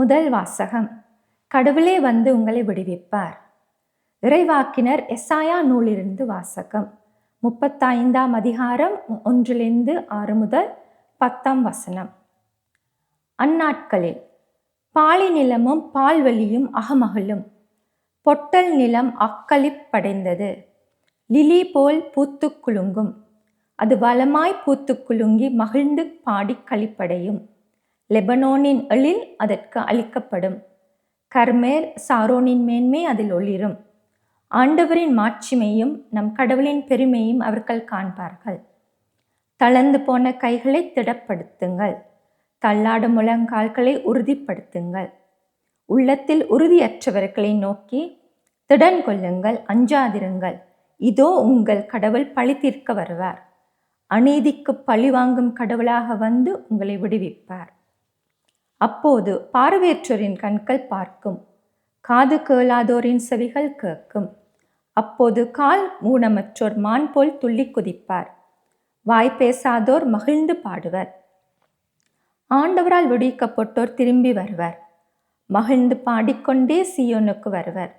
முதல் வாசகம் கடவுளே வந்து உங்களை விடுவிப்பார். இறைவாக்கினர் எஸ்ஆயா நூலிலிருந்து வாசகம் முப்பத்தைந்தாம் அதிகாரம் ஒன்றிலிருந்து ஆறு முதல் பத்தாம் வசனம். அந்நாட்களில் பாலி நிலமும் பால்வெளியும் அகமகளும் பொட்டல் நிலம் அக்களிப்படைந்தது லிலி போல் பூத்து குலுங்கும். அது வளமாய் பூத்து குலுங்கி மகிழ்ந்து பாடி களிப்படையும். லெபனோனின் எழில் அதற்கு அளிக்கப்படும். கர்மேர் சாரோனின் மேன்மை அதில் ஒளிரும். ஆண்டவரின் மாட்சிமையும் நம் கடவுளின் பெருமையும் அவர்கள் காண்பார்கள். தளர்ந்து போன கைகளை திடப்படுத்துங்கள். தள்ளாடும் முழங்கால்களை உறுதிப்படுத்துங்கள். உள்ளத்தில் உறுதியற்றவர்களை நோக்கி திடன் கொள்ளுங்கள் அஞ்சாதிருங்கள். இதோ உங்கள் கடவுள் பழி தீர்க்க வருவார். அநீதிக்கு பழி வாங்கும் கடவுளாக வந்து உங்களை விடுவிப்பார். அப்போது பார்வையற்றோரின் கண்கள் பார்க்கும். காது கேளாதோரின் செவிகள் கேட்கும். அப்போது கால் ஊனமற்றோர் மான் போல் துள்ளி குதிப்பார். வாய் பேசாதோர் மகிழ்ந்து பாடுவர். ஆண்டவரால் விடுவிக்கப்பட்டோர் திரும்பி வருவர். மகிழ்ந்து பாடிக்கொண்டே சியோனுக்கு வருவர்.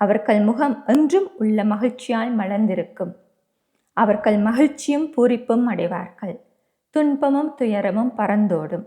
அவர்கள் முகம் என்றும் உள்ள மகிழ்ச்சியால் மலர்ந்திருக்கும். அவர்கள் மகிழ்ச்சியும் பூரிப்பும் அடைவார்கள். துன்பமும் துயரமும் பறந்தோடும்.